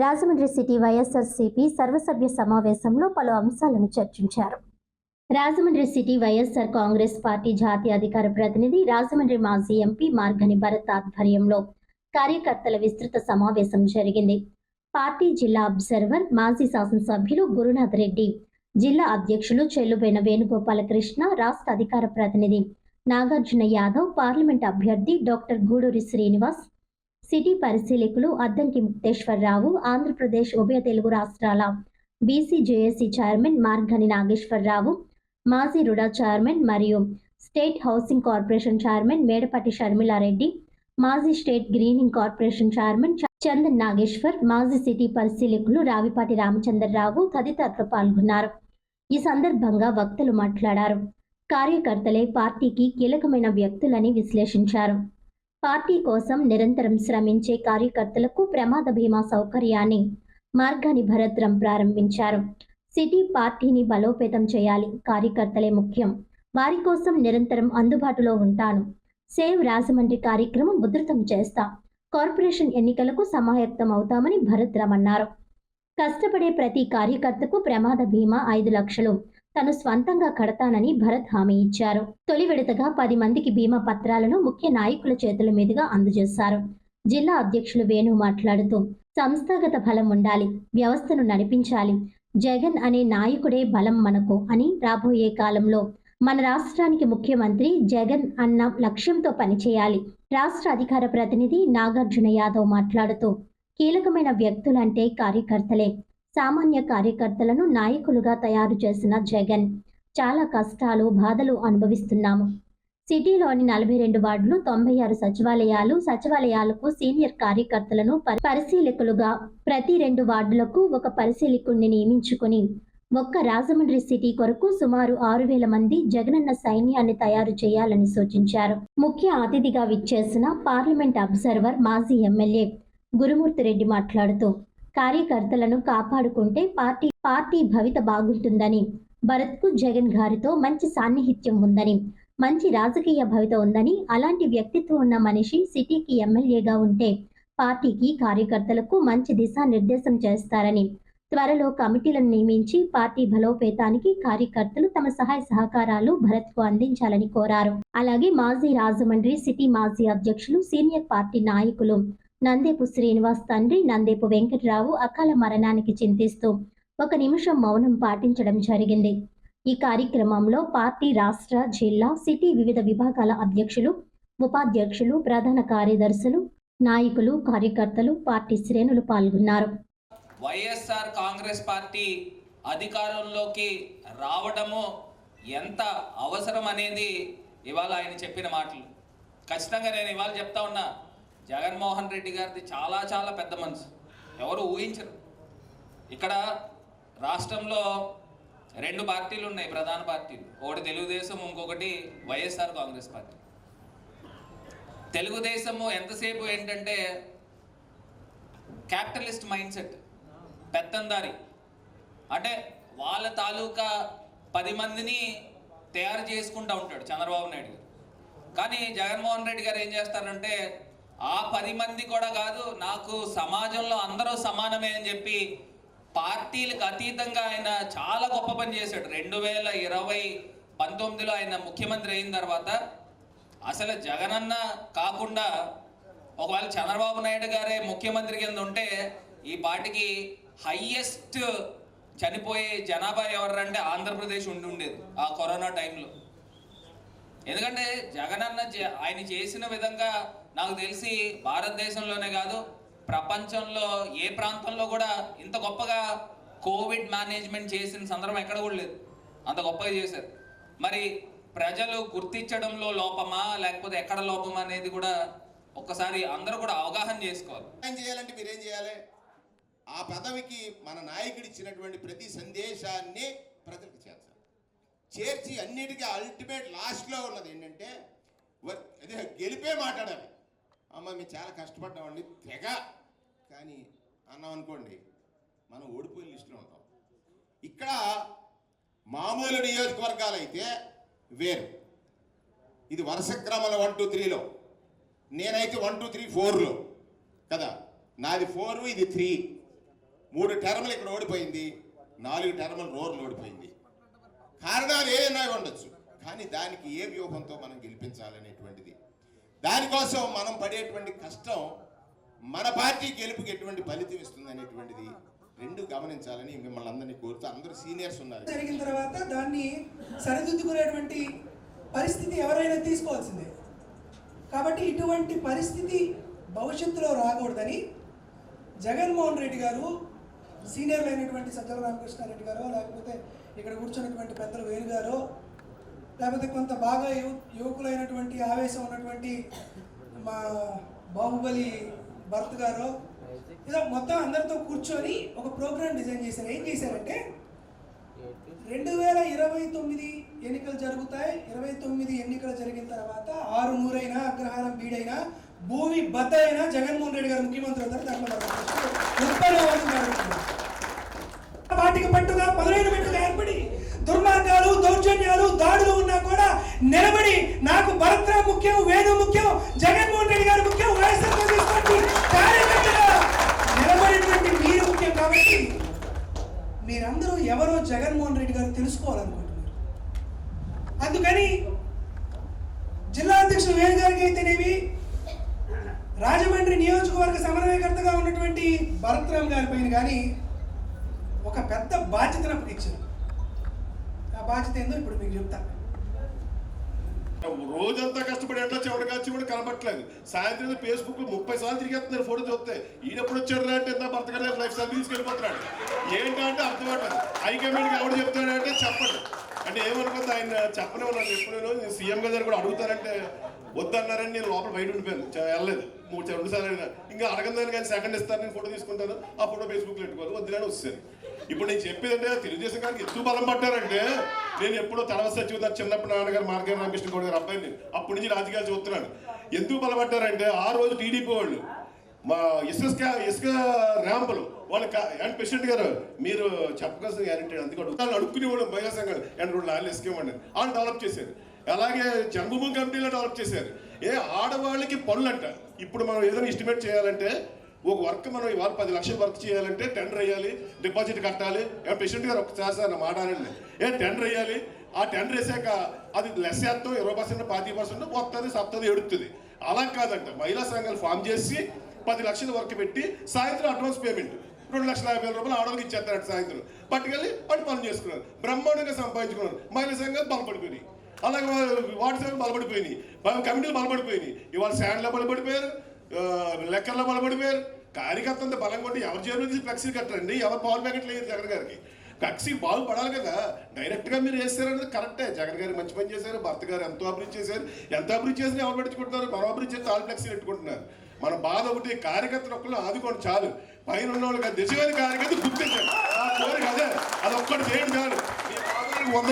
Rajahmundry city YSRCP సర్వసభ్య సమావేశంలో పలు అంశాలను చర్చించారు. Rajahmundry city YSR Congress party జాతీయ అధికార ప్రతినిధి రాజమండ్రి మాజీ ఎంపీ మార్గని భరత్ ఆధ్వర్యంలో కార్యకర్తల విస్తృత సమావేశం జరిగింది. పార్టీ జిల్లా అబ్జర్వర్ మాజీ శాసనసభ్యులు గురునాథ్ రెడ్డి జిల్లా అధ్యక్షులు చెల్లుబైన వేణుగోపాలకృష్ణ రాష్ట్ర అధికార ప్రతినిధి నాగార్జున యాదవ్ పార్లమెంట్ అభ్యర్థి డాక్టర్ గూడూరి శ్రీనివాస్ సిటీ పరిశీలకులు అద్దంకి ముక్తేశ్వరరావు ఆంధ్రప్రదేశ్ ఉభయ తెలుగు రాష్ట్రాల బీసీజేఏసీ చైర్మన్ మార్గని నాగేశ్వరరావు మాజీ రుడా చైర్మన్ మరియు state housing corporation chairman Medapati Sharmilareddy మాజీ state greening corporation chairman Chandan Nageswar మాజీ సిటీ పరిశీలకులు రావిపాటి రామచంద్రరావు తదితరులు పాల్గొన్నారు. ఈ సందర్భంగా వక్తలు మాట్లాడారు. కార్యకర్తలే పార్టీకి కీలకమైన వ్యక్తులని విశ్లేషించారు. పార్టీ కోసం నిరంతరం శ్రమించే కార్యకర్తలకు ప్రమాద బీమా సౌకర్యాన్ని మార్గాని భరత్రం ప్రారంభించారు. సిటీ పార్టీని బలోపేతం చేయాలి. కార్యకర్తలే ముఖ్యం. వారి కోసం నిరంతరం అందుబాటులో ఉంటాను. సేవ్ రాజమండ్రి కార్యక్రమం ఉధృతం చేస్తా. కార్పొరేషన్ ఎన్నికలకు సమాయత్తం అవుతామని భరత్రం అన్నారు. కష్టపడే ప్రతి కార్యకర్తకు ప్రమాద బీమా ఐదు లక్షలు. తను స్వంతంగా కడతానని భరత్ హామీ ఇచ్చారు. తొలి విడతగా పది మందికి బీమా పత్రాలను ముఖ్య నాయకుల చేతుల మీదుగా అందజేశారు. జిల్లా అధ్యక్షులు వేణు మాట్లాడుతూ సంస్థాగత బలం ఉండాలి వ్యవస్థను నడిపించాలి. జగన్ అనే నాయకుడే బలం మనకు అని రాబోయే కాలంలో మన రాష్ట్రానికి ముఖ్యమంత్రి జగన్ అన్న లక్ష్యంతో పనిచేయాలి. రాష్ట్ర అధికార ప్రతినిధి నాగార్జున యాదవ్ మాట్లాడుతూ కీలకమైన వ్యక్తులంటే కార్యకర్తలే. సామాన్య కార్యకర్తలను నాయకులుగా తయారు చేసిన జగన్. చాలా కష్టాలు బాధలు అనుభవిస్తున్నాము. సిటీలోని నలభై రెండు వార్డులు తొంభై ఆరు సచివాలయాలు సచివాలయాలకు సీనియర్ కార్యకర్తలను పరిశీలకులుగా ప్రతి రెండు వార్డులకు ఒక పరిశీలకుడిని నియమించుకుని ఒక్క రాజమండ్రి సిటీ కొరకు సుమారు ఆరు వేల మంది జగనన్న సైన్యాన్ని తయారు చేయాలని సూచించారు. ముఖ్య అతిథిగా విచ్చేసిన పార్లమెంట్ అబ్జర్వర్ మాజీ ఎమ్మెల్యే గురుమూర్తి రెడ్డి మాట్లాడుతూ కార్యకర్తలను కాపాడుకుంటే పార్టీ పార్టీ భవిత బాగుంటుందని. భరత్కు జగన్ గారితో మంచి సాన్నిహిత్యం ఉందని మంచి రాజకీయ భవిత ఉందని అలాంటి వ్యక్తిత్వం ఉన్న మనిషి సిటీకి ఎమ్మెల్యేగా ఉంటే పార్టీకి కార్యకర్తలకు మంచి దిశానిర్దేశం చేస్తారని. త్వరలో కమిటీలను నియమించి పార్టీ బలోపేతానికి కార్యకర్తలు తమ సహాయ సహకారాలు భరత్కు అందించాలని కోరారు. అలాగే మాజీ రాజమండ్రి సిటీ మాజీ అధ్యక్షులు సీనియర్ పార్టీ నాయకులు నందేపు శ్రీనివాస్ తండ్రి నందేపు వెంకటరావు అకాల మరణానికి చింతిస్తూ ఒక నిమిషం మౌనం పాటించడం జరిగింది. ఈ కార్యక్రమంలో పార్టీ రాష్ట్ర జిల్లా సిటీ వివిధ విభాగాల అధ్యక్షులు ఉపాధ్యక్షులు ప్రధాన కార్యదర్శులు నాయకులు కార్యకర్తలు పార్టీ శ్రేణులు పాల్గొన్నారు. వైఎస్ఆర్ కాంగ్రెస్ పార్టీ అధికారంలోకి రావడము ఎంత అవసరం అనేది ఇవాళ ఆయన చెప్పిన మాటలు. ఖచ్చితంగా నేను ఇవాళ చెప్తా ఉన్నా జగన్మోహన్ రెడ్డి గారిది చాలా చాలా పెద్ద మనసు. ఎవరు ఊహించరు. ఇక్కడ రాష్ట్రంలో రెండు పార్టీలు ఉన్నాయి ప్రధాన పార్టీలు. ఒకటి తెలుగుదేశం ఇంకొకటి వైఎస్ఆర్ కాంగ్రెస్ పార్టీ. తెలుగుదేశము ఎంతసేపు ఏంటంటే క్యాపిటలిస్ట్ మైండ్ సెట్ పెత్తందారి. అంటే వాళ్ళ తాలూకా పది మందిని తయారు చేసుకుంటూ ఉంటాడు చంద్రబాబు నాయుడు గారు. కానీ జగన్మోహన్ రెడ్డి గారు ఏం చేస్తారంటే ఆ పది మంది కూడా కాదు నాకు సమాజంలో అందరూ సమానమే అని చెప్పి పార్టీలకు అతీతంగా ఆయన చాలా గొప్ప పని చేశాడు. రెండు వేల ఇరవై పంతొమ్మిదిలో ఆయన ముఖ్యమంత్రి అయిన తర్వాత అసలు జగనన్న కాకుండా ఒకవేళ చంద్రబాబు నాయుడు గారే ముఖ్యమంత్రి కింద ఉంటే ఈ పాటికి హయ్యెస్ట్ చనిపోయే జనాభా ఎవరంటే ఆంధ్రప్రదేశ్ ఉండి ఉండేది ఆ కరోనా టైంలో. ఎందుకంటే జగనన్న ఆయన చేసిన విధంగా నాకు తెలిసి భారతదేశంలోనే కాదు ప్రపంచంలో ఏ ప్రాంతంలో కూడా ఇంత గొప్పగా కోవిడ్ మేనేజ్మెంట్ చేసిన సందర్భం ఎక్కడ కూడా లేదు. అంత గొప్పగా చేశారు. మరి ప్రజలు గుర్తించడంలో లోపమా లేకపోతే ఎక్కడ లోపమా అనేది కూడా ఒక్కసారి అందరూ కూడా అవగాహన చేసుకోవాలి. ఏం చేయాలంటే మీరేం చేయాలి? ఆ పదవికి మన నాయకుడు ఇచ్చినటువంటి ప్రతి సందేశాన్ని ప్రజలకు చేస్తారు చేర్చి అన్నిటికీ అల్టిమేట్ లాస్ట్లో ఉన్నది ఏంటంటే అదే గెలిపే మాట్లాడాలి. అమ్మ మేము చాలా కష్టపడ్డామండి తెగ. కానీ అన్నాం అనుకోండి మనం ఓడిపోయిన లిస్టులో ఉంటాం. ఇక్కడ మామూలు నియోజకవర్గాలు అయితే వేరు. ఇది వరుస క్రమంలో వన్ టూ త్రీలో నేనైతే వన్ టూ త్రీ ఫోర్లో కదా? నాది ఫోర్ ఇది త్రీ మూడు టర్ములు ఇక్కడ ఓడిపోయింది. నాలుగు టర్ములు రోర్లు ఓడిపోయింది. కారణాలు ఏదైనా ఉండొచ్చు. కానీ దానికి ఏ వ్యూహంతో మనం గెలిపించాలనేటువంటిది. దానికోసం మనం పడేటువంటి కష్టం మన పార్టీ గెలుపుకి ఎటువంటి ఫలితం ఇస్తుంది అనేటువంటిది రెండు గమనించాలని మిమ్మల్ని అందరినీ కోరుతూ అందరూ సీనియర్స్ ఉన్నారు. జరిగిన తర్వాత దాన్ని సరిదిద్దుకునేటువంటి పరిస్థితి ఎవరైనా తీసుకోవాల్సిందే. కాబట్టి ఇటువంటి పరిస్థితి భవిష్యత్తులో రాకూడదని జగన్మోహన్ రెడ్డి గారు సీనియర్లు అయినటువంటి సజ్జల రామకృష్ణారెడ్డి గారు లేకపోతే ఇక్కడ కూర్చున్నటువంటి పెద్దలు వేరు గారు లేకపోతే కొంత బాగా యువ యువకులైనటువంటి ఆవేశం ఉన్నటువంటి మా బాహుబలి భరత్ గారు ఇలా మొత్తం అందరితో కూర్చొని ఒక ప్రోగ్రామ్ డిజైన్ చేశారు. ఏం చేశారంటే రెండు వేల ఇరవై తొమ్మిది ఎన్నికలు జరుగుతాయి. ఇరవై తొమ్మిది ఎన్నికలు జరిగిన తర్వాత ఆరు నూరైనా అగ్రహారం బీడైనా భూమి బత్త అయినా జగన్మోహన్ రెడ్డి గారు ముఖ్యమంత్రి అవుతారు. దాంట్లో దుర్మార్గాలు దౌర్జన్యాలు దాడులు ఉన్నా కూడా నిలబడి నాకు భరత్రా ముఖ్యం వేణు ముఖ్యం జగన్మోహన్ రెడ్డి గారు ముఖ్యం వైఎస్ఆర్ కాంగ్రెస్ పార్టీ కార్యకర్తగా నిలబడినటువంటి మీరు ముఖ్యం కాబట్టి మీరందరూ ఎవరో జగన్మోహన్ రెడ్డి గారు తెలుసుకోవాలనుకుంటున్నారు. అందుకని జిల్లా అధ్యక్షుడు వేణు గారికి అయితేనేమి రాజమండ్రి నియోజకవర్గ సమన్వయకర్తగా ఉన్నటువంటి భరత్రామ్ గారి పైన కానీ ఒక పెద్ద బాధ్యతను అప్పగించారు. నా బాధ్యత ఏందో ఇప్పుడు మీకు చెప్తా. రోజంతా కష్టపడి ఎట్లా చివరి కాచి కూడా కనబట్టలేదు. సాయంత్రం ఫేస్బుక్ ముప్పై సార్లు తిరిగేస్తున్నారు ఫోటో చూస్తే. ఈయనప్పుడు వచ్చాడు అంటే ఎంత భర్త గారు లైఫ్ స్టైల్ వెళ్ళిపోతున్నాడు ఏంటంటే అర్థమవుతుంది హైకమాండ్కి ఎవరు చెప్తాడంటే చెప్పండి. అంటే ఏమనుకుంది ఆయన చెప్పనే ఉన్నాను ఎప్పుడు సీఎం గారు కూడా అడుగుతారంటే వద్దన్నారని నేను లోపల బయట ఉండిపోయాను. వెళ్ళలేదు. మూడు రెండు సార్లు అడిగినా. ఇంకా అడగందని కానీ సెకండ్ ఇస్తాను నేను ఫోటో తీసుకుంటాను. ఆ ఫోటో ఫేస్బుక్లో పెట్టుకోవాలి. వద్దులని వస్తాను ఇప్పుడు నేను చెప్పేదంటే తెలుగుదేశం గారికి ఎందుకు బలం పట్టారంటే నేను ఎప్పుడో తర్వాత సచివ చిన్నప్పుడు నాన్నగారు మార్గం రామకృష్ణ గౌడ్ గారు అబ్బాయిని అప్పటి నుంచి రాజకీయాలు చూస్తున్నాను ఎందుకు బలపడ్డారంటే ఆ రోజు టీడీపీ వాళ్ళు మా ఇసుక ఇసుక ర్యాంపులు వాళ్ళ అండ్ ప్రెసిడెంట్ గారు మీరు చెప్పగలసిన గ్యారెంటీ అందుకే అడుగుతాను అడుక్కునే వాళ్ళు మహిళా సంఘాలు. అండ్ రెండు నాలుగు ఇసుక ఇవ్వండి వాళ్ళు డెవలప్ చేశారు. అలాగే జన్మభూమి కమిటీలో డెవలప్ చేశారు. ఏ ఆడవాళ్ళకి పనులు అంట ఇప్పుడు మనం ఏదైనా ఎస్టిమేట్ చేయాలంటే ఒక వర్క్ మనం ఇవాళ పది లక్షలు వర్క్ చేయాలంటే టెండర్ వేయాలి డిపాజిట్ కట్టాలి. ఏ ప్రెసిడెంట్ గారు ఒకసారి సార్ మాట అనండి. ఏ టెండర్ వేయాలి? ఆ టెండర్ వేసాక అది లెస్ చేస్తాం ఇరవై పర్సెంట్ పాతి పర్సెంట్ వస్తుంది సప్తది ఎడుతుంది. అలా కాదంట. మహిళా సంఘాలు ఫామ్ చేసి పది లక్షల వర్క్ పెట్టి సాయంత్రం అడ్వాన్స్ పేమెంట్. రెండు లక్షల యాభై వేల రూపాయలు ఆడవాళ్ళకి ఇచ్చేస్తారట సాయంత్రం. పట్టుకెళ్ళి వాళ్ళు పనులు చేసుకున్నారు. బ్రహ్మాండంగా సంపాదించుకున్నారు. మహిళా సంఘాలు బలపడిపోయినాయి. అలాగే వాట్సాప్ బలపడిపోయినాయి. కమిటీలు బలపడిపోయినాయి. ఇవాళ శాండ్లో బలపడిపోయారు. లెక్కల్లో బలపడిపోయారు కార్యకర్త అంత బలం ఉంటే ఎవరి చేరు తీసి ఫ్లెక్సీ కట్టరండి? ఎవరు పవర్ ప్యాకెట్లు లేదు జగన్ గారికి. ఫ్లెక్సీ బాగుపడాలి కదా. డైరెక్ట్గా మీరు వేస్తారనేది కరెక్టే జగన్ గారు మంచి పని చేశారు. భర్త గారు ఎంతో అభివృద్ధి చేశారు. ఎంత అభివృద్ధి చేసినా ఎవరు పెట్టుకుంటున్నారు మరో అభివృద్ధి చేస్తే ఆల్ ఫ్లెక్సీ పెట్టుకుంటున్నారు. మన బాధ ఒకటి కార్యకర్తలు ఒక్కళ్ళు ఆదుకోండి చాలు. పైన ఉన్న వాళ్ళకి దిశమైన కార్యకర్త గుర్తించండి. ఆ కోరిక అదే. అది ఒక్కటి చేయండి చాలు.